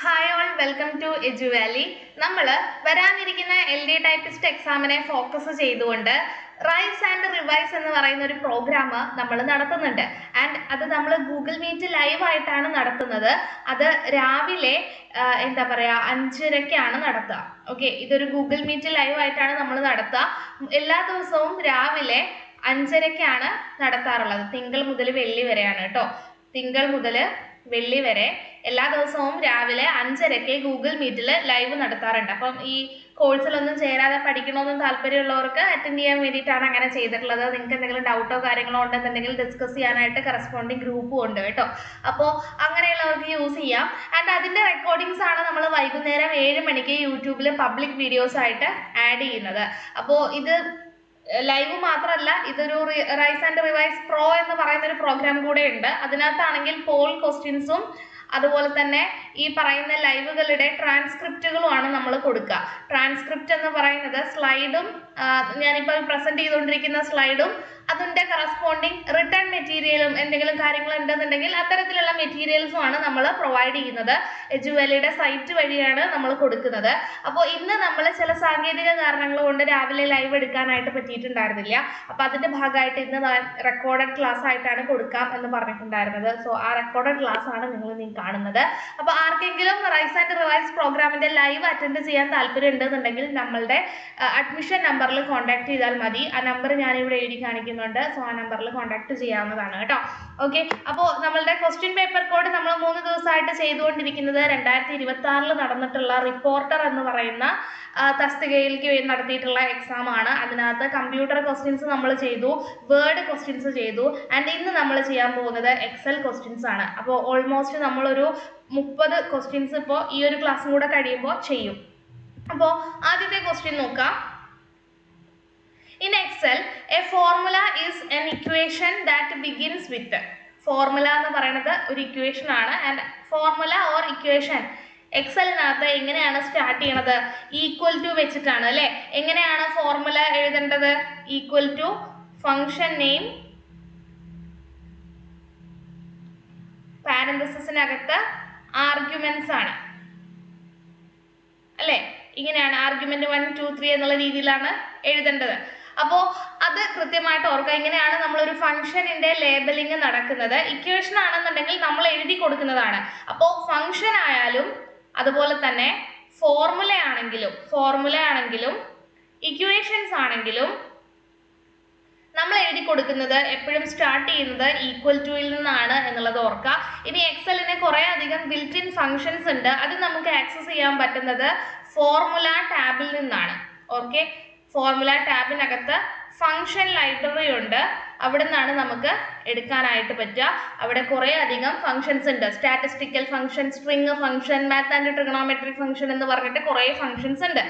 Hi all welcome to Edu Valley നമ്മൾ വരാനിരിക്കുന്ന L D typist എക്സാമിനെ ഫോക്കസ് ചെയ്തുകൊണ്ട് റൈസ് ആൻഡ് റിവൈസ് എന്ന് പറയുന്ന ഒരു പ്രോഗ്രാം നമ്മൾ നടത്തുന്നുണ്ട്. ആൻഡ് അത് നമ്മൾ ഗൂഗിൾ മീറ്റ് ലൈവായിട്ടാണ് നടത്തുന്നത്. അത് രാവിലെ എന്താ പറയുക അഞ്ചരയ്ക്കാണ് നടത്തുക ഓക്കെ ഇതൊരു ഗൂഗിൾ മീറ്റ് ലൈവായിട്ടാണ് നമ്മൾ നടത്തുക എല്ലാ ദിവസവും രാവിലെ അഞ്ചരയ്ക്കാണ് നടത്താറുള്ളത്. തിങ്കൾ മുതൽ വെള്ളി വരെയാണ് കേട്ടോ. തിങ്കൾ മുതൽ വെള്ളി വരെ എല്ലാ ദിവസവും രാവിലെ അഞ്ചരയ്ക്ക് ഗൂഗിൾ മീറ്റിൽ ലൈവ് നടത്താറുണ്ട്. അപ്പം ഈ കോഴ്സിലൊന്നും ചേരാതെ പഠിക്കണമെന്നും താല്പര്യമുള്ളവർക്ക് അറ്റൻഡ് ചെയ്യാൻ വേണ്ടിയിട്ടാണ് അങ്ങനെ ചെയ്തിട്ടുള്ളത്. നിങ്ങൾക്ക് എന്തെങ്കിലും ഡൗട്ടോ കാര്യങ്ങളോ ഉണ്ടെന്നുണ്ടെങ്കിൽ ഡിസ്കസ് ചെയ്യാനായിട്ട് കറസ്പോണ്ടിങ് ഗ്രൂപ്പും ഉണ്ട് കേട്ടോ. അപ്പോൾ അങ്ങനെയുള്ളവർക്ക് യൂസ് ചെയ്യാം. ആൻഡ് അതിന്റെ റെക്കോർഡിങ്സ് ആണ് നമ്മൾ വൈകുന്നേരം ഏഴ് മണിക്ക് യൂട്യൂബിൽ പബ്ലിക് വീഡിയോസ് ആയിട്ട് ആഡ് ചെയ്യുന്നത്. അപ്പോൾ ഇത് ലൈവ് മാത്രമല്ല ഇതൊരു റൈസ് ആൻഡ് റിവൈസ് പ്രോ എന്ന് പറയുന്ന ഒരു പ്രോഗ്രാം കൂടെ ഉണ്ട് അതിനകത്താണെങ്കിൽ പോൾ ക്വസ്റ്റ്യൻസും അതുപോലെ തന്നെ ഈ പറയുന്ന ലൈവുകളുടെ ട്രാൻസ്ക്രിപ്റ്റുകളുമാണ് നമ്മൾ കൊടുക്കുക. ട്രാൻസ്ക്രിപ്റ്റ് എന്ന് പറയുന്നത് സ്ലൈഡും ഞാനിപ്പോൾ പ്രസന്റ് ചെയ്തുകൊണ്ടിരിക്കുന്ന സ്ലൈഡും അതിന്റെ കറസ്പോണ്ടിങ് റിട്ടേൺ മെറ്റീരിയലും എന്തെങ്കിലും കാര്യങ്ങൾ ഉണ്ടെന്നുണ്ടെങ്കിൽ അത്തരത്തിലുള്ള മെറ്റീരിയൽസും ആണ് നമ്മൾ പ്രൊവൈഡ് ചെയ്യുന്നത്. എജുവലിയുടെ സൈറ്റ് വഴിയാണ് നമ്മൾ കൊടുക്കുന്നത്. അപ്പോൾ ഇന്ന് നമ്മൾ ചില സാങ്കേതിക കാരണങ്ങൾ കൊണ്ട് രാവിലെ ലൈവ് എടുക്കാനായിട്ട് പറ്റിയിട്ടുണ്ടായിരുന്നില്ല. അപ്പോൾ അതിന്റെ ഭാഗമായിട്ട് ഇന്ന് റെക്കോർഡഡ് ക്ലാസ് ആയിട്ടാണ് കൊടുക്കാം എന്ന് പറഞ്ഞിട്ടുണ്ടായിരുന്നത്. സോ ആ റെക്കോർഡഡ് ക്ലാസ് ആണ് നിങ്ങൾ നീ കാണുന്നത്. അപ്പോൾ ആർക്കെങ്കിലും റൈസ് ആൻഡ് റിവൈസ് പ്രോഗ്രാമിന്റെ ലൈവ് അറ്റൻഡ് ചെയ്യാൻ താല്പര്യം ഉണ്ടെന്നുണ്ടെങ്കിൽ നമ്മളുടെ അഡ്മിഷൻ നമ്പറിൽ കോൺടാക്ട് ചെയ്താൽ മതി. ആ നമ്പർ ഞാനിവിടെ എഴുതി കാണിക്കുന്നുണ്ട് സോ ആ നമ്പറിൽ കോൺടാക്ട് ചെയ്യാവുന്നതാണ് കേട്ടോ. ഓക്കെ അപ്പോൾ നമ്മളുടെ ക്വസ്റ്റ്യൻ പേപ്പർ കോഡ് നമ്മൾ മൂന്ന് ദിവസമായിട്ട് ചെയ്തുകൊണ്ടിരിക്കുന്നത് രണ്ടായിരത്തി ഇരുപത്തി ആറിൽ നടന്നിട്ടുള്ള റിപ്പോർട്ടർ എന്ന് പറയുന്ന തസ്തികയിലേക്ക് നടത്തിയിട്ടുള്ള എക്സാം ആണ്. അതിനകത്ത് കമ്പ്യൂട്ടർ ക്വസ്റ്റ്യൻസ് നമ്മൾ ചെയ്തു വേർഡ് ക്വസ്റ്റ്യൻസ് ചെയ്തു ആൻഡ് ഇന്ന് നമ്മൾ ചെയ്യാൻ പോകുന്നത് എക്സൽ ക്വസ്റ്റ്യൻസ് ആണ്. അപ്പോൾ ഓൾമോസ്റ്റ് നമ്മളൊരു മുപ്പത് ക്വസ്റ്റ്യൻസ് ഇപ്പോൾ ഈ ഒരു ക്ലാസ്സും കൂടെ കഴിയുമ്പോൾ ചെയ്യും. അപ്പോൾ ആദ്യത്തെ ക്വസ്റ്റ്യൻ നോക്കാം. In Excel a formula is an equation that begins with formula എന്ന് പറയുന്നത് ഒരു ഇക്വേഷൻ ആണ്. ആൻഡ് ഫോർമുല ഓർ ഇക്വേഷൻ എക്സലിനകത്ത് എങ്ങനെയാണ് സ്റ്റാർട്ട് ചെയ്യണത്? ഈക്വൽ ടു വെച്ചിട്ടാണ് അല്ലേ? എങ്ങനെയാണ് ഫോർമുല എഴുതേണ്ടത്? ഈക്വൽ ടു ഫംഗ്ഷൻ നെയിം പാരന്തസിനകത്ത് ആർഗ്യുമെന്റ്സ് ആണ്. അല്ലേ? ഇങ്ങനെയാണ് ആർഗ്യുമെന്റ് വൺ ടു ത്രീ എന്നുള്ള രീതിയിലാണ് എഴുതേണ്ടത്. അപ്പോൾ അത് കൃത്യമായിട്ട് ഓർക്കുക. ഇങ്ങനെയാണ് നമ്മൾ ഒരു ഫംഗ്ഷനിന്റെ ലേബലിംഗ് നടക്കുന്നത്. ഇക്വേഷൻ ആണെന്നുണ്ടെങ്കിൽ നമ്മൾ എഴുതി കൊടുക്കുന്നതാണ്. അപ്പോ ഫംഗ്ഷൻ ആയാലും അതുപോലെ തന്നെ ഫോർമുല ആണെങ്കിലും ഫോർമുല ആണെങ്കിലും ഇക്വേഷൻസ് ആണെങ്കിലും നമ്മൾ എഴുതി കൊടുക്കുന്നത് എപ്പോഴും സ്റ്റാർട്ട് ചെയ്യുന്നത് ഈക്വൽ ടുയിൽ നിന്നാണ് എന്നുള്ളത് ഓർക്കുക. ഇനി എക്സലിന് കുറേ അധികം ബിൽറ്റ് ഇൻ ഫങ്ഷൻസ് ഉണ്ട്. അത് നമുക്ക് ആക്സസ് ചെയ്യാൻ പറ്റുന്നത് ഫോർമുല ടാബിൽ നിന്നാണ്. ഓക്കെ ഫോർമുല ടാബിനകത്ത് ഫങ്ഷൻ ലൈബ്രറി ഉണ്ട്. അവിടെ നിന്നാണ് നമുക്ക് എടുക്കാനായിട്ട് പറ്റുക. അവിടെ കുറേ അധികം ഫങ്ഷൻസ് ഉണ്ട്. Statistical function string function math and trigonometric function എന്ന് പറഞ്ഞിട്ട് കുറേ ഫങ്ഷൻസ് ഉണ്ട്.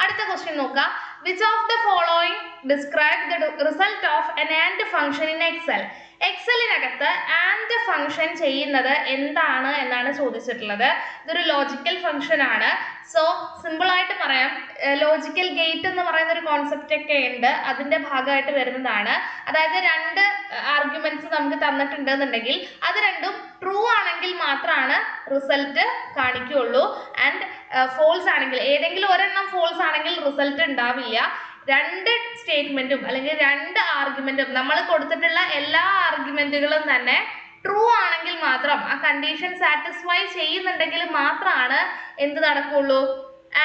അടുത്ത ക്വസ്റ്റ്യൻ നോക്കാം. Which of the following describe the result of an and function in Excel എക്സലിനകത്ത് and function ചെയ്യുന്നത് എന്താണ് എന്നാണ് ചോദിച്ചിട്ടുള്ളത്. ഇതൊരു ലോജിക്കൽ ഫംഗ്ഷൻ ആണ്. സോ സിമ്പിൾ ആയിട്ട് പറയാം. ലോജിക്കൽ ഗേറ്റ് എന്ന് പറയുന്ന ഒരു കോൺസെപ്റ്റ് ഒക്കെ ഉണ്ട്. അതിന്റെ ഭാഗമായിട്ട് വരുന്നതാണ്. അതായത് രണ്ട് ആർഗ്യുമെന്റ്സ് നമുക്ക് തന്നിട്ടുണ്ട് എന്നുണ്ടെങ്കിൽ അത് രണ്ടും ട്രൂ ആണെങ്കിൽ മാത്രമാണ് റിസൾട്ട് കാണിക്കുകയുള്ളൂ. ആൻഡ് ഫോൾസ് ആണെങ്കിൽ ഏതെങ്കിലും ഒരെണ്ണം ഫോൾസ് ആണെങ്കിൽ റിസൾട്ട് ഉണ്ടാവില്ല. രണ്ട് സ്റ്റേറ്റ്മെന്റും അല്ലെങ്കിൽ രണ്ട് ആർഗ്യുമെന്റും നമ്മൾ കൊടുത്തിട്ടുള്ള എല്ലാ ആർഗ്യുമെന്റുകളും തന്നെ ട്രൂ ആണെങ്കിൽ മാത്രം ആ കണ്ടീഷൻ സാറ്റിസ്ഫൈ ചെയ്യുന്നുണ്ടെങ്കിൽ മാത്രമാണ് എന്ത് നടക്കുള്ളൂ?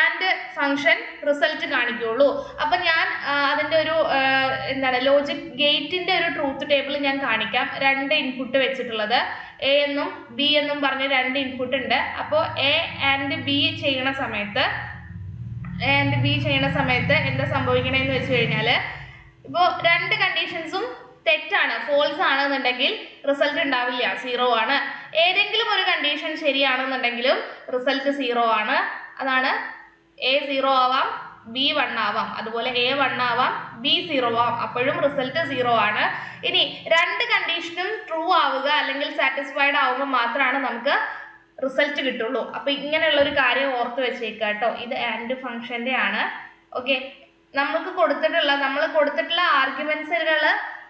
ആൻഡ് ഫംഗ്ഷൻ റിസൾട്ട് കാണിക്കുള്ളൂ. അപ്പം ഞാൻ അതിന്റെ ഒരു എന്താണ് ലോജിക് ഗേറ്റിന്റെ ഒരു ട്രൂത്ത് ടേബിൾ ഞാൻ കാണിക്കാം. രണ്ട് ഇൻപുട്ട് വെച്ചിട്ടുള്ളത്. എ എന്നും ബി എന്നും പറഞ്ഞ് രണ്ട് ഇൻപുട്ട് ഉണ്ട്. അപ്പോൾ എ ആൻഡ് ബി ചെയ്യണ സമയത്ത് ആൻഡ് ബി ചെയ്യുന്ന സമയത്ത് എന്താ സംഭവിക്കണേന്ന് വെച്ച് കഴിഞ്ഞാൽ ഇപ്പോൾ രണ്ട് കണ്ടീഷൻസും തെറ്റാണ് ഫോൾസ് ആണെന്നുണ്ടെങ്കിൽ റിസൾട്ട് ഉണ്ടാവില്ല സീറോ ആണ്. ഏതെങ്കിലും ഒരു കണ്ടീഷൻ ശരിയാണെന്നുണ്ടെങ്കിലും റിസൾട്ട് സീറോ ആണ്. അതാണ് എ സീറോ ആവാം ബി വൺ ആവാം. അതുപോലെ എ വൺ ആവാം ബി സീറോ ആവാം. അപ്പോഴും റിസൾട്ട് സീറോ ആണ്. ഇനി രണ്ട് കണ്ടീഷനും ട്രൂ ആവുക അല്ലെങ്കിൽ സാറ്റിസ്ഫൈഡ് ആവുമ്പോൾ മാത്രമാണ് നമുക്ക് റിസൾട്ട് കിട്ടുള്ളൂ. അപ്പൊ ഇങ്ങനെയുള്ള ഒരു കാര്യം ഓർത്ത് വെച്ചേക്കുക കേട്ടോ ഇത് ആൻഡ് ഫംഗ്ഷന്റെ ആണ്. ഓക്കെ നമുക്ക് കൊടുത്തിട്ടുള്ള നമ്മൾ കൊടുത്തിട്ടുള്ള ആർഗ്യുമെന്റ്സുകൾ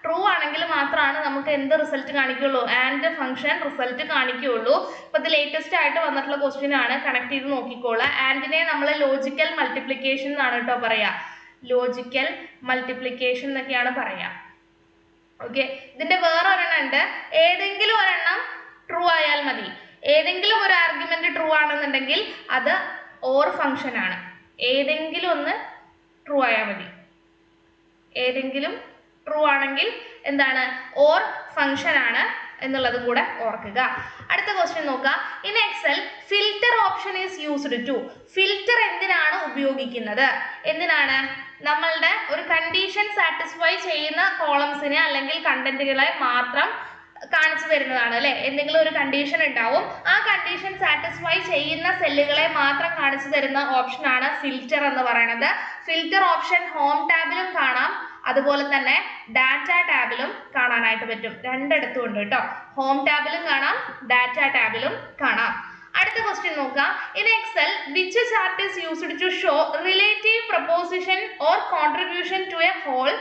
ട്രൂ ആണെങ്കിൽ മാത്രമാണ് നമുക്ക് എന്ത് റിസൾട്ട് കാണിക്കുള്ളൂ. ആൻഡ് ഫംഗ്ഷൻ റിസൾട്ട് കാണിക്കുകയുള്ളൂ ഇപ്പൊ ഇത് ലേറ്റസ്റ്റ് ആയിട്ട് വന്നിട്ടുള്ള ക്വസ്റ്റ്യൻ ആണ്. കണക്ട് ചെയ്ത് നോക്കിക്കോളാം. ആൻഡിനെ നമ്മൾ ലോജിക്കൽ മൾട്ടിപ്ലിക്കേഷൻ എന്നാണ് കേട്ടോ പറയാ. ലോജിക്കൽ മൾട്ടിപ്ലിക്കേഷൻ എന്നൊക്കെയാണ് പറയാ. ഓക്കെ ഇതിന്റെ വേറെ ഒരെണ്ണം ഉണ്ട്. ഏതെങ്കിലും ഒരെണ്ണം ട്രൂ ആയാൽ മതി. ഏതെങ്കിലും ഒരു ആർഗ്യുമെന്റ് ട്രൂ ആണെന്നുണ്ടെങ്കിൽ അത് ഓർ ഫംഗ്ഷൻ ആണ്. ഏതെങ്കിലും ഒന്ന് ട്രൂ ആയാൽ മതി. ഏതെങ്കിലും ട്രൂ ആണെങ്കിൽ എന്താണ്? ഓർ ഫംഗ്ഷൻ ആണ് എന്നുള്ളതും കൂടെ ഓർക്കുക. അടുത്ത ക്വസ്റ്റ്യൻ നോക്കുക. In Excel filter option is used to filter എന്തിനാണ് ഉപയോഗിക്കുന്നത്? എന്തിനാണ്? നമ്മളുടെ ഒരു കണ്ടീഷൻ സാറ്റിസ്ഫൈ ചെയ്യുന്ന കോളംസിനെ അല്ലെങ്കിൽ കണ്ടന്റുകളെ മാത്രം കാണിച്ചു തരുന്നതാണ് അല്ലെ? എന്തെങ്കിലും ഒരു കണ്ടീഷൻ ഉണ്ടാവും ആ കണ്ടീഷൻ സാറ്റിസ്ഫൈ ചെയ്യുന്ന സെല്ലുകളെ മാത്രം കാണിച്ചു തരുന്ന ഓപ്ഷനാണ് ഫിൽറ്റർ എന്ന് പറയുന്നത്. ഫിൽറ്റർ ഓപ്ഷൻ ഹോം ടാബിലും കാണാം അതുപോലെ തന്നെ ഡാറ്റ ടാബിലും കാണാനായിട്ട് പറ്റും. രണ്ടിടത്തും ഉണ്ട് കേട്ടോ. ഹോം ടാബിലും കാണാം ഡാറ്റ ടാബിലും കാണാം. അടുത്ത ക്വസ്റ്റ്യൻ നോക്കാം in Excel which chart is used to show relative proposition or contribution to a whole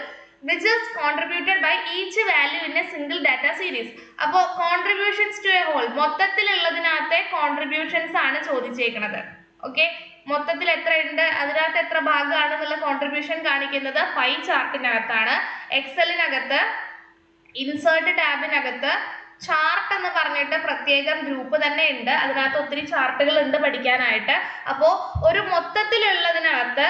which is contributed by each value in a single data series. അപ്പോൾ കോൺട്രിബ്യൂഷൻസ് ടു എ ഹോൾ മൊത്തത്തിലുള്ളതിനകത്തെ contributions ആണ് ചോദിച്ചേക്കുന്നത് okay മൊത്തത്തിൽ എത്ര ഉണ്ട് അതിനകത്ത് എത്ര ഭാഗമാണ് എന്നുള്ള കോൺട്രിബ്യൂഷൻ കാണിക്കുന്നത്? പൈ ചാർട്ടിനകത്താണ്. എക്സലിനകത്ത് ഇൻസേർട്ട് ടാബിനകത്ത് ചാർട്ട് എന്ന് പറഞ്ഞിട്ട് പ്രത്യേകം ഗ്രൂപ്പ് തന്നെ ഉണ്ട്. അതിനകത്ത് ഒത്തിരി ചാർട്ടുകൾ ഉണ്ട് പഠിക്കാനായിട്ട്. അപ്പോൾ ഒരു മൊത്തത്തിലുള്ളതിനകത്ത്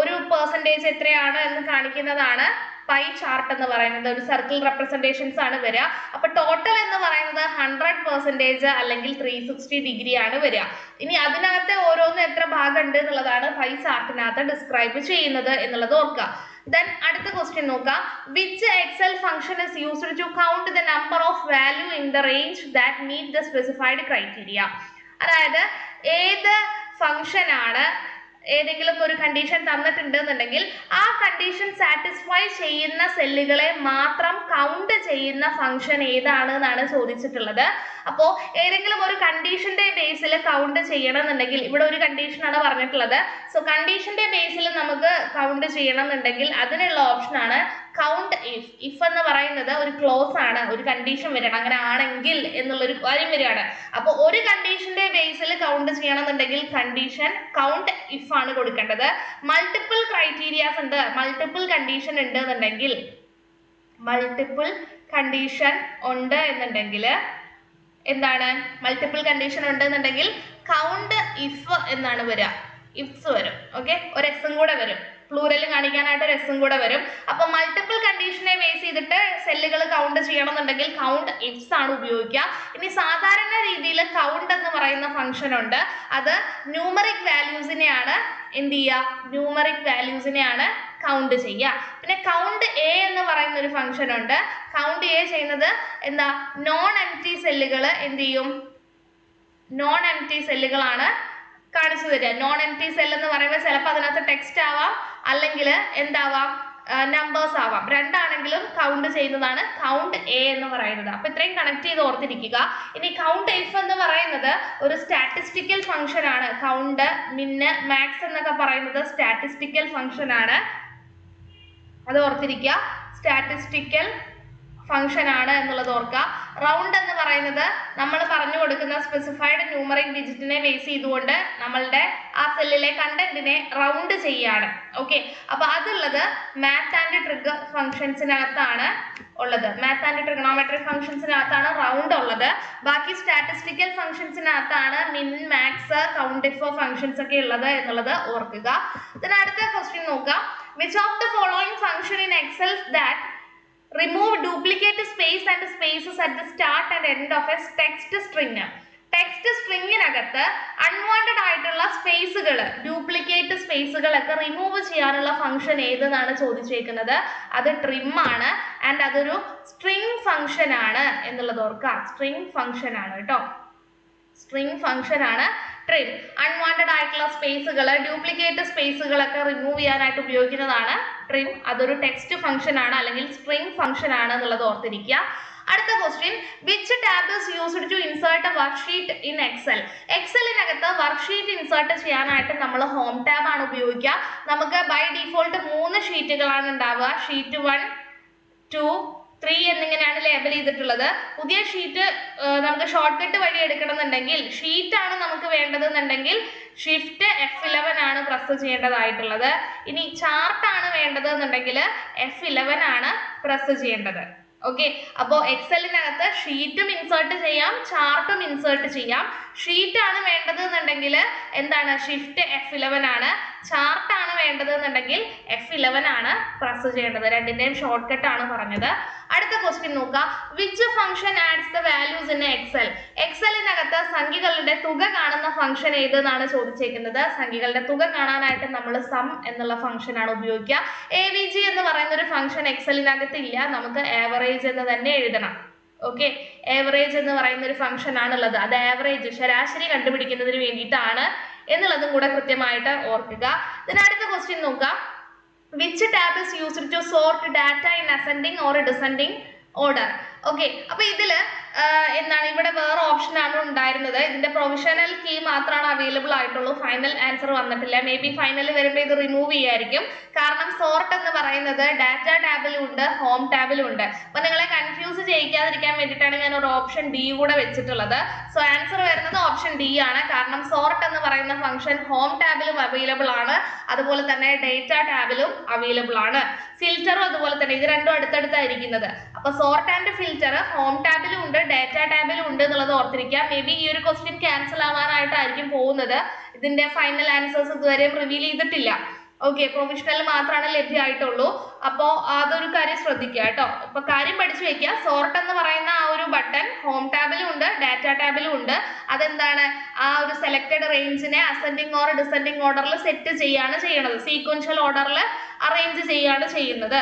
ഒരു പെർസെന്റേജ് എത്രയാണ് എന്ന് കാണിക്കുന്നതാണ് പൈ ചാർട്ട് എന്ന് പറയുന്നത് ഒരു സർക്കിൾ റെപ്രസെന്റേഷൻസ് ആണ് വരിക. അപ്പൊ ടോട്ടൽ എന്ന് പറയുന്നത് ഹൺഡ്രഡ് പെർസെന്റേജ് അല്ലെങ്കിൽ ത്രീ സിക്സ്റ്റി ഡിഗ്രി ആണ് വരിക. ഇനി അതിനകത്ത് ഓരോന്ന് എത്ര ഭാഗം ഉണ്ട് എന്നുള്ളതാണ് പൈ ചാർട്ടിനകത്ത് ഡിസ്ക്രൈബ് ചെയ്യുന്നത് എന്നുള്ളത് ഓർക്കുക. ദെൻ അടുത്ത ക്വസ്റ്റ്യൻ നോക്കാം. Which Excel function is used to count the number of value in the range that meet the specified criteria അതായത് ഏത് ഫംഗ്ഷൻ ആണ് ഏതെങ്കിലും ഒരു കണ്ടീഷൻ തന്നിട്ടുണ്ടെന്നുണ്ടെങ്കിൽ ആ കണ്ടീഷൻ സാറ്റിസ്ഫൈ ചെയ്യുന്ന സെല്ലുകളെ മാത്രം കൗണ്ട് ചെയ്യുന്ന ഫംഗ്ഷൻ ഏതാണ് എന്നാണ് ചോദിച്ചിട്ടുള്ളത്. അപ്പോൾ ഏതെങ്കിലും ഒരു കണ്ടീഷന്റെ ബേസിൽ കൗണ്ട് ചെയ്യണം എന്നുണ്ടെങ്കിൽ ഇവിടെ ഒരു കണ്ടീഷനാണ് പറഞ്ഞിട്ടുള്ളത്. സോ കണ്ടീഷന്റെ ബേസിൽ നമുക്ക് കൗണ്ട് ചെയ്യണം എന്നുണ്ടെങ്കിൽ അതിനുള്ള ഓപ്ഷനാണ് കൗണ്ട് ഇഫ് ഇഫ് എന്ന് പറയുന്നത് ഒരു ക്ലോസ് ആണ് ഒരു കണ്ടീഷൻ വരണം. അങ്ങനെ ആണെങ്കിൽ എന്നുള്ളൊരു കാര്യം വരികയാണ്. അപ്പോൾ ഒരു കണ്ടീഷന്റെ ബേസിൽ കൗണ്ട് ചെയ്യണം എന്നുണ്ടെങ്കിൽ കണ്ടീഷൻ കൗണ്ട് ഇഫ് ആണ് കൊടുക്കേണ്ടത്. മൾട്ടിപ്പിൾ ക്രൈറ്റീരിയാസ് ഉണ്ട് മൾട്ടിപ്പിൾ കണ്ടീഷൻ ഉണ്ട് എന്നുണ്ടെങ്കിൽ മൾട്ടിപ്പിൾ കണ്ടീഷൻ ഉണ്ട് എന്നുണ്ടെങ്കിൽ എന്താണ്? മൾട്ടിപ്പിൾ കണ്ടീഷൻ ഉണ്ട് എന്നുണ്ടെങ്കിൽ കൗണ്ട് ഇഫ് എന്നാണ് വരിക. ഇഫ്സ് വരും ഓക്കെ ഒരു എക്സും കൂടെ വരും. പ്ലൂറൽ കാണിക്കാനായിട്ട് ഒരു എസും കൂടെ വരും. അപ്പൊ മൾട്ടിപ്പിൾ കണ്ടീഷനെ ബേസ് ചെയ്തിട്ട് സെല്ലുകൾ കൗണ്ട് ചെയ്യണമെന്നുണ്ടെങ്കിൽ കൗണ്ട് ഇഫ്സ് ആണ് ഉപയോഗിക്കുക. ഇനി സാധാരണ രീതിയിൽ കൗണ്ട് എന്ന് പറയുന്ന ഫംഗ്ഷൻ ഉണ്ട്. അത് ന്യൂമറിക് വാല്യൂസിനെയാണ് എന്ത് ചെയ്യുക? ന്യൂമറിക് വാല്യൂസിനെയാണ് കൗണ്ട് ചെയ്യുക. പിന്നെ കൗണ്ട് എ എന്ന് പറയുന്ന ഒരു ഫംഗ്ഷൻ ഉണ്ട്. കൗണ്ട് എ ചെയ്യുന്നത് എന്താ? നോൺ എം ടി സെല്ലുകൾ എന്ത് ചെയ്യും? നോൺ എം ടി സെല്ലുകളാണ് കാണിച്ചു തരിക. നോൺ എം ടി സെൽ എന്ന് പറയുമ്പോൾ ചിലപ്പോൾ അതിനകത്ത് ടെക്സ്റ്റ് ആവാം. അല്ലെങ്കിൽ എന്താവാം? നമ്പേഴ്സ് ആവാം. രണ്ടാണെങ്കിലും കൗണ്ട് ചെയ്യുന്നതാണ് കൗണ്ട് എ എന്ന് പറയുന്നത്. അപ്പൊ ഇത്രയും കണക്ട് ചെയ്ത് ഓർത്തിരിക്കുക. ഇനി കൗണ്ട് എഫ് എന്ന് പറയുന്നത് ഒരു സ്റ്റാറ്റിസ്റ്റിക്കൽ ഫംഗ്ഷൻ ആണ്. കൗണ്ട് മിന്ന് മാക്സ് എന്നൊക്കെ പറയുന്നത് സ്റ്റാറ്റിസ്റ്റിക്കൽ ഫംഗ്ഷൻ ആണ്. അത് ഓർത്തിരിക്കുക. സ്റ്റാറ്റിസ്റ്റിക്കൽ ഫംഗ്ഷൻ ആണ് എന്നുള്ളത് ഓർക്കുക. റൗണ്ട് എന്ന് പറയുന്നത് നമ്മൾ പറഞ്ഞു കൊടുക്കുന്ന സ്പെസിഫൈഡ് ന്യൂമറിക് ഡിജിറ്റിനെ ബേസ് ചെയ്തുകൊണ്ട് നമ്മളുടെ ആ സെല്ലിലെ കണ്ടന്റിനെ റൗണ്ട് ചെയ്യാണ്. ഓക്കെ അപ്പൊ അതുള്ളത് മാത്ത് ആൻഡ് ട്രിഗ് ഫംഗ്ഷൻസിനകത്താണ് ഉള്ളത്. മാത്ത് ആൻഡ് ട്രിഗണോമെട്രിക് ഫംഗ്ഷൻസിനകത്താണ് റൗണ്ട് ഉള്ളത്. ബാക്കി സ്റ്റാറ്റിസ്റ്റിക്കൽ ഫംഗ്ഷൻസിനകത്താണ് മിൻ മാക്സ് കൗണ്ട് ഇഫോ ഫംഗ്ഷൻസ് ഒക്കെ ഉള്ളത് എന്നുള്ളത് ഓർക്കുക. ഇതിന് അടുത്ത ക്വസ്റ്റ്യൻ നോക്കാം. Which of the following function in Excel that remove duplicate space and spaces at the start and end of a text string text സ്ട്രിങ്ങിനകത്ത് unwanted ആയിട്ടുള്ള സ്പേസുകൾ ഡ്യൂപ്ലിക്കേറ്റ് സ്പേസുകളൊക്കെ റിമൂവ് ചെയ്യാനുള്ള ഫംഗ്ഷൻ ഏതെന്നാണ് ചോദിച്ചേക്കുന്നത്? അത് ട്രിം ആണ്. ആൻഡ് അതൊരു സ്ട്രിങ് ഫംഗ്ഷൻ ആണ് എന്നുള്ളത് ഓർക്കുക. സ്ട്രിങ് ഫംഗ്ഷൻ ആണ് കേട്ടോ. സ്ട്രിങ് ഫംഗ്ഷൻ ആണ്. ട്രിം അൺവാണ്ടഡ് ആയിട്ടുള്ള സ്പേസുകൾ ഡ്യൂപ്ലിക്കേറ്റ് സ്പേസുകളൊക്കെ റിമൂവ് ചെയ്യാനായിട്ട് ഉപയോഗിക്കുന്നതാണ് ട്രിം അതൊരു ടെക്സ്റ്റ് ഫംഗ്ഷൻ ആണ് അല്ലെങ്കിൽ സ്ട്രിംഗ് ഫംഗ്ഷൻ ആണ് എന്നുള്ളത് ഓർത്തിരിക്കുക. അടുത്ത question which tab is used to insert worksheet in Excel എക്സലിനകത്ത് worksheet insert ചെയ്യാനായിട്ട് നമ്മൾ ഹോം ടാബ് ആണ് ഉപയോഗിക്കുക. നമുക്ക് ബൈ ഡിഫോൾട്ട് മൂന്ന് ഷീറ്റുകളാണ് ഉണ്ടാവുക. ഷീറ്റ് വൺ ടു ത്രീ എന്നിങ്ങനെയാണ് ലേബൽ ചെയ്തിട്ടുള്ളത്. പുതിയ ഷീറ്റ് നമുക്ക് ഷോർട്ട് കട്ട് വഴി എടുക്കണമെന്നുണ്ടെങ്കിൽ ഷീറ്റ് ആണ് നമുക്ക് വേണ്ടതെന്നുണ്ടെങ്കിൽ ഷിഫ്റ്റ് എഫ് ഇലവൻ ആണ് പ്രസ് ചെയ്യേണ്ടതായിട്ടുള്ളത്. ഇനി ചാർട്ട് ആണ് വേണ്ടത് എന്നുണ്ടെങ്കിൽ എഫ് ഇലവൻ ആണ് പ്രസ് ചെയ്യേണ്ടത്. ഓക്കെ അപ്പോൾ എക്സലിനകത്ത് ഷീറ്റും ഇൻസേർട്ട് ചെയ്യാം ചാർട്ടും ഇൻസേർട്ട് ചെയ്യാം. ഷീറ്റ് ആണ് വേണ്ടത് എന്നുണ്ടെങ്കിൽ എന്താണ്? ഷിഫ്റ്റ് എഫ് ഇലവൻ ആണ്. ചാർട്ട് ആണ് വേണ്ടത് എന്നുണ്ടെങ്കിൽ എഫ് ഇലവൻ ആണ് പ്രസ് ചെയ്യേണ്ടത്. രണ്ടിന്റെയും ഷോർട്ട് കട്ട് ആണ് പറഞ്ഞത്. അടുത്ത ക്വസ്റ്റ്യൻ നോക്കാം. Which function adds the values in Excel എക്സലിനകത്ത് സംഖ്യകളുടെ തുക കാണുന്ന ഫംഗ്ഷൻ ഏത് എന്നാണ് ചോദിച്ചേക്കുന്നത്? സംഖ്യകളുടെ തുക കാണാനായിട്ട് നമ്മൾ സം എന്നുള്ള ഫംഗ്ഷൻ ആണ് ഉപയോഗിക്കുക. എ വി ജി എന്ന് പറയുന്ന ഒരു ഫംഗ്ഷൻ എക്സലിനകത്ത് ഇല്ല. നമുക്ക് ആവറേജ് എന്ന് തന്നെ എഴുതണം. ഓക്കെ ആവറേജ് എന്ന് പറയുന്ന ഒരു ഫംഗ്ഷൻ ആണുള്ളത്. അത് ആവറേജ് ശരാശരി കണ്ടുപിടിക്കുന്നതിന് വേണ്ടിയിട്ടാണ് എന്നുള്ളതും കൂടെ കൃത്യമായിട്ട് ഓർക്കുക. അടുത്ത ക്വസ്റ്റ്യൻ നോക്കാം. Which tab is used to sort data in ascending or descending order okay അപ്പൊ ഇതിൽ ആഹ് എന്താണ് ഇവിടെ വേറെ ഓപ്ഷൻ ആണ് ഉണ്ടായിരുന്നത്. ഇതിന്റെ പ്രൊവിഷണൽ കീ മാത്രമാണ് അവൈലബിൾ ആയിട്ടുള്ളൂ. ഫൈനൽ ആൻസർ വന്നിട്ടില്ല. മേ ബി ഫൈനൽ വരുമ്പോൾ ഇത് റിമൂവ് ചെയ്യായിരിക്കും. കാരണം സോർട്ട് എന്ന് പറയുന്നത് ഡാറ്റ ടാബിലും ഉണ്ട് ഹോം ടാബിലും ഉണ്ട്. അപ്പൊ നിങ്ങളെ കൺഫ്യൂസ് ചെയ്യിക്കാതിരിക്കാൻ വേണ്ടിയിട്ടാണ് ഞാൻ ഒരു ഓപ്ഷൻ ഡി കൂടെ വെച്ചിട്ടുള്ളത്. സോ ആൻസർ വരുന്നത് ഓപ്ഷൻ ഡി ആണ്. കാരണം സോർട്ട് എന്ന് പറയുന്ന ഫംഗ്ഷൻ ഹോം ടാബിലും അവൈലബിൾ ആണ്. അതുപോലെ തന്നെ ഡേറ്റ ടാബിലും അവൈലബിൾ ആണ്. ഫിൽറ്ററും അതുപോലെ തന്നെ. ഇത് രണ്ടും അടുത്തടുത്തായിരിക്കുന്നത്. അപ്പൊ സോർട്ട് ആൻഡ് ഫിൽറ്റർ ഹോം ടാബിലും ഉണ്ട് ഡാറ്റ ടാബിലും ഉണ്ട് എന്നുള്ളത് ഓർത്തിരിക്കുക. മേ ബി ഈ ഒരു ക്വസ്റ്റ്യൻ ക്യാൻസൽ ആവാനായിട്ടായിരിക്കും പോകുന്നത്. ഇതിന്റെ ഫൈനൽ ആൻസേഴ്സ് ഇതുവരെയും റിവീൽ ചെയ്തിട്ടില്ല. ഓക്കെ പ്രൊവിഷണൽ മാത്രമാണ് ലഭ്യമായിട്ടുള്ളൂ അപ്പോൾ അതൊരു കാര്യം ശ്രദ്ധിക്കുക കേട്ടോ അപ്പൊ കാര്യം പഠിച്ചു വെക്കുക സോർട്ട് എന്ന് പറയുന്ന ആ ഒരു ബട്ടൺ ഹോം ടാബിലും ഉണ്ട് ഡാറ്റ ടാബിലും ഉണ്ട്. അതെന്താണ്? ആ ഒരു സെലക്റ്റഡ് റേഞ്ചിനെ അസെൻഡിങ് ഓർ ഡിസെൻഡിങ് ഓർഡറിൽ സെറ്റ് ചെയ്യാണ് ചെയ്യണത്. സീക്വൻഷ്യൽ ഓർഡറിൽ അറേഞ്ച് ചെയ്യാണ് ചെയ്യുന്നത്.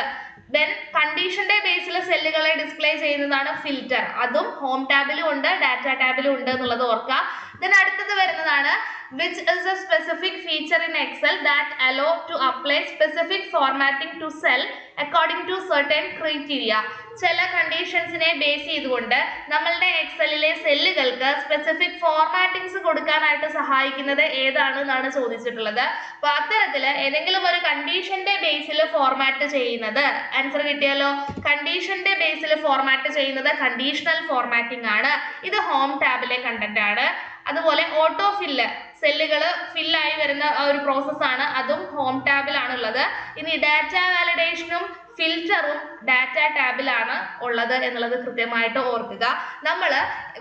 ദെൻ കണ്ടീഷന്റെ ബേസിൽ സെല്ലുകളെ ഡിസ്പ്ലേ ചെയ്യുന്നതാണ് ഫിൽറ്റർ അതും ഹോം ടാബിലും ഉണ്ട് ഡാറ്റ ടാബിലും ഉണ്ട് എന്നുള്ളത് ഓർക്കുക ദെൻ അടുത്തത് വരുന്നതാണ് which is a specific feature in Excel that allow to apply specific formatting to cell according to certain criteria ചില കണ്ടീഷൻസിനെ ബേസ് ചെയ്തുകൊണ്ട് നമ്മളുടെ എക്സലിലെ സെല്ലുകൾക്ക് സ്പെസിഫിക് ഫോർമാറ്റിംഗ്സ് കൊടുക്കാനായിട്ട് സഹായിക്കുന്നത് ഏതാണ് എന്നാണ് ചോദിച്ചിട്ടുള്ളത്. അപ്പൊ അത്തരത്തിൽ ഏതെങ്കിലും ഒരു കണ്ടീഷന്റെ ബേസിൽ ഫോർമാറ്റ് ചെയ്യുന്നത്. ആൻസർ കിട്ടിയാലോ കണ്ടീഷന്റെ ബേസിൽ ഫോർമാറ്റ് ചെയ്യുന്നത് കണ്ടീഷണൽ ഫോർമാറ്റിംഗ് ആണ്. ഇത് ഹോം ടാബിലെ കണ്ടന്റ് ആണ്. അതുപോലെ ഓട്ടോ ഫില്ല് സെല്ലുകൾ ഫില്ലായി വരുന്ന ആ ഒരു പ്രോസസ്സാണ് അതും ഹോം ടാബിലാണ് ഉള്ളത് ഇനി ഡാറ്റ വാലിഡേഷനും ഫിൽറ്ററും ഡാറ്റ ടാബിലാണ് ഉള്ളത് എന്നുള്ളത് കൃത്യമായിട്ട് ഓർക്കുക. നമ്മൾ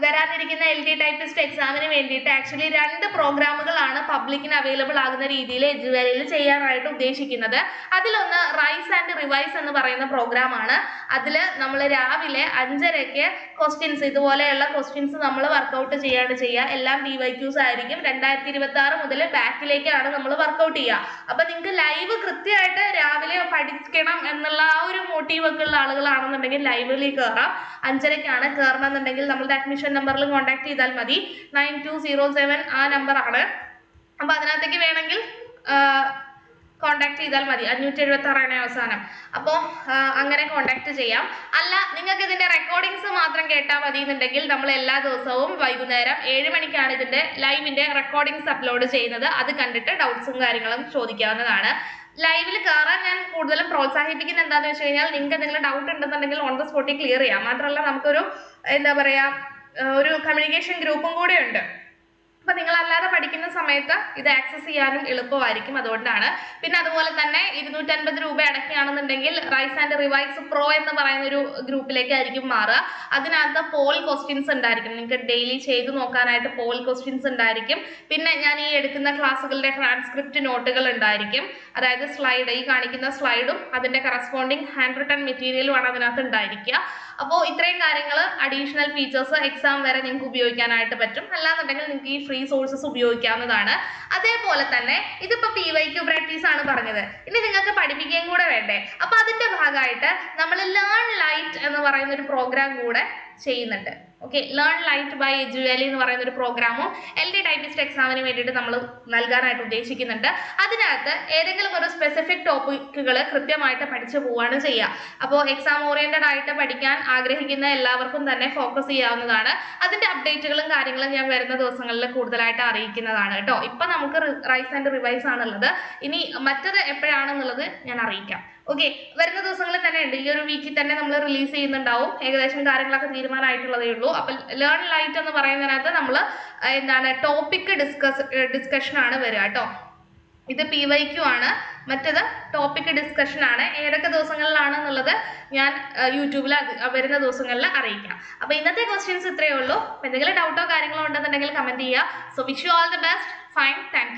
വരാനിരിക്കുന്ന എൽ ഡി ടൈപ്പിസ്റ്റ് എക്സാമിന് വേണ്ടിയിട്ട് ആക്ച്വലി രണ്ട് പ്രോഗ്രാമുകളാണ് പബ്ലിക്കിന് അവൈലബിൾ ആകുന്ന രീതിയിൽ എജുവേലയിൽ ചെയ്യാനായിട്ട് ഉദ്ദേശിക്കുന്നത്. അതിലൊന്ന് റൈസ് ആൻഡ് റിവൈസ് എന്ന് പറയുന്ന പ്രോഗ്രാമാണ് അതിൽ നമ്മൾ രാവിലെ അഞ്ചരയ്ക്ക് ക്വസ്റ്റ്യൻസ് ഇതുപോലെയുള്ള ക്വസ്റ്റ്യൻസ് നമ്മൾ വർക്കൗട്ട് ചെയ്യാണ് ചെയ്യുക. എല്ലാം ഡി വൈ ക്യൂസ് ആയിരിക്കും. രണ്ടായിരത്തി ഇരുപത്തി ആറ് മുതൽ ബാക്കിലേക്കാണ് നമ്മൾ വർക്കൗട്ട് ചെയ്യുക. അപ്പൊ നിങ്ങൾക്ക് ലൈവ് കൃത്യമായിട്ട് രാവിലെ പഠിക്കണം എന്നുള്ള ആ ഒരു മോട്ടീവ് ഒക്കെ ഉള്ള ആളുകളാണെന്നുണ്ടെങ്കിൽ ലൈബ്രറിയിൽ കയറാം അഞ്ചരയ്ക്കാണ് കയറണം എന്നുണ്ടെങ്കിൽ നമ്മളുടെ അഡ്മിഷൻ നമ്പറിൽ കോൺടാക്ട് ചെയ്താൽ മതി. നയൻ ടു സീറോ സെവൻ ആ നമ്പറാണ് അപ്പൊ അതിനകത്തേക്ക് വേണമെങ്കിൽ കോൺടാക്ട് ചെയ്താൽ മതി. അഞ്ഞൂറ്റി എഴുപത്തി ആറാണ് അവസാനം അപ്പോൾ അങ്ങനെ കോൺടാക്ട് ചെയ്യാം. അല്ല നിങ്ങൾക്ക് ഇതിന്റെ റെക്കോർഡിങ്സ് മാത്രം കേട്ടാൽ മതി എന്നുണ്ടെങ്കിൽ നമ്മൾ എല്ലാ ദിവസവും വൈകുന്നേരം ഏഴ് മണിക്കാണ് ഇതിന്റെ ലൈവിന്റെ റെക്കോർഡിങ്സ് അപ്ലോഡ് ചെയ്യുന്നത്. അത് കണ്ടിട്ട് ഡൗട്ട്സും കാര്യങ്ങളും ചോദിക്കാവുന്നതാണ്. ലൈവിൽ കയറാൻ ഞാൻ കൂടുതലും പ്രോത്സാഹിപ്പിക്കുന്നത് എന്താണെന്ന് വെച്ച് കഴിഞ്ഞാൽ നിങ്ങൾക്ക് എന്തെങ്കിലും ഡൗട്ട് ഉണ്ടെന്നുണ്ടെങ്കിൽ ഓൺ ദ സ്പോട്ടിൽ ക്ലിയർ ചെയ്യാം. മാത്രമല്ല നമുക്കൊരു എന്താ പറയാ ഒരു കമ്മ്യൂണിക്കേഷൻ ഗ്രൂപ്പും കൂടെ ഉണ്ട്. അപ്പൊ നിങ്ങൾ അല്ലാതെ പഠിക്കുന്ന സമയത്ത് ഇത് ആക്സസ് ചെയ്യാനും എളുപ്പമായിരിക്കും അതുകൊണ്ടാണ്. പിന്നെ അതുപോലെ തന്നെ ഇരുന്നൂറ്റൻപത് രൂപ അടയ്ക്കുകയാണെന്നുണ്ടെങ്കിൽ റൈസ് ആൻഡ് റിവൈസ് പ്രോ എന്ന് പറയുന്ന ഒരു ഗ്രൂപ്പിലേക്കായിരിക്കും മാറുക. അതിനകത്ത് പോൾ ക്വസ്റ്റ്യൻസ് ഉണ്ടായിരിക്കും. നിങ്ങൾക്ക് ഡെയിലി ചെയ്ത് നോക്കാനായിട്ട് പോൾ ക്വസ്റ്റ്യൻസ് ഉണ്ടായിരിക്കും. പിന്നെ ഞാൻ ഈ എടുക്കുന്ന ക്ലാസ്സുകളുടെ ട്രാൻസ്ക്രിപ്റ്റ് നോട്ടുകൾ ഉണ്ടായിരിക്കും. അതായത് സ്ലൈഡ് ഈ കാണിക്കുന്ന സ്ലൈഡും അതിന്റെ കറസ്പോണ്ടിങ് ഹാൻഡ് റിട്ടൺ മെറ്റീരിയലുമാണ് അതിനകത്ത് ഉണ്ടായിരിക്കുക. അപ്പോൾ ഇത്രയും കാര്യങ്ങൾ അഡീഷണൽ ഫീച്ചേഴ്സ് എക്സാം വരെ നിങ്ങൾക്ക് ഉപയോഗിക്കാനായിട്ട് പറ്റും. അല്ലാന്നുണ്ടെങ്കിൽ നിങ്ങൾക്ക് ഈ ഫ്രീ സോഴ്സസ് ഉപയോഗിക്കാവുന്നതാണ്. അതേപോലെ തന്നെ ഇതിപ്പോ പി വൈ ക്യൂ പ്രാക്ടീസ് ആണ് പറഞ്ഞത്. ഇനി നിങ്ങൾക്ക് പഠിപ്പിക്കുകയും കൂടെ വേണ്ടേ? അപ്പൊ അതിന്റെ ഭാഗമായിട്ട് നമ്മൾ ലേൺ ലൈറ്റ് എന്ന് പറയുന്ന ഒരു പ്രോഗ്രാം കൂടെ ചെയ്യുന്നുണ്ട്. ഓക്കെ ലേൺ ലൈറ്റ് ബൈ ജുവലി എന്ന് പറയുന്ന ഒരു പ്രോഗ്രാമും എൽ ഡി ടൈപ്പിസ്റ്റ് എക്സാമിന് വേണ്ടിയിട്ട് നമ്മൾ നൽകാനായിട്ട് ഉദ്ദേശിക്കുന്നുണ്ട്. അതിനകത്ത് ഏതെങ്കിലും ഒരു സ്പെസിഫിക് ടോപ്പിക്കുകൾ കൃത്യമായിട്ട് പഠിച്ചു പോവാണ് ചെയ്യുക അപ്പോൾ എക്സാം ഓറിയന്റഡ് ആയിട്ട് പഠിക്കാൻ ആഗ്രഹിക്കുന്ന എല്ലാവർക്കും തന്നെ ഫോക്കസ് ചെയ്യാവുന്നതാണ്. അതിന്റെ അപ്ഡേറ്റുകളും കാര്യങ്ങളും ഞാൻ വരുന്ന ദിവസങ്ങളിൽ കൂടുതലായിട്ട് അറിയിക്കുന്നതാണ് കേട്ടോ. ഇപ്പൊ നമുക്ക് റൈസ് ആൻഡ് റിവൈസ് ആണുള്ളത്. ഇനി മറ്റത് എപ്പോഴാണെന്നുള്ളത് ഞാൻ അറിയിക്കാം. ഓക്കെ വരുന്ന ദിവസങ്ങളിൽ തന്നെ ഉണ്ട്. ഈ ഒരു വീക്കിൽ തന്നെ നമ്മൾ റിലീസ് ചെയ്യുന്നുണ്ടാവും. ഏകദേശം കാര്യങ്ങളൊക്കെ തീരുമാനമായിട്ടുള്ളതേ ഉള്ളൂ. അപ്പം ലേൺ ലൈറ്റ് എന്ന് പറയുന്നതിനകത്ത് നമ്മൾ എന്താണ് ടോപ്പിക് ഡിസ്കസ് ഡിസ്കഷനാണ് വരിക കേട്ടോ ഇത് പി വൈ ക്യു ആണ്. മറ്റത് ടോപ്പിക് ഡിസ്കഷൻ ആണ്. ഏതൊക്കെ ദിവസങ്ങളിലാണ് എന്നുള്ളത് ഞാൻ യൂട്യൂബിൽ വരുന്ന ദിവസങ്ങളിൽ അറിയിക്കാം. അപ്പോൾ ഇന്നത്തെ ക്വസ്റ്റ്യൻസ് ഇത്രയേ ഉള്ളൂ. എന്തെങ്കിലും ഡൗട്ടോ കാര്യങ്ങളോ ഉണ്ടെന്നുണ്ടെങ്കിൽ കമന്റ് ചെയ്യുക. So wish you all the best fine thank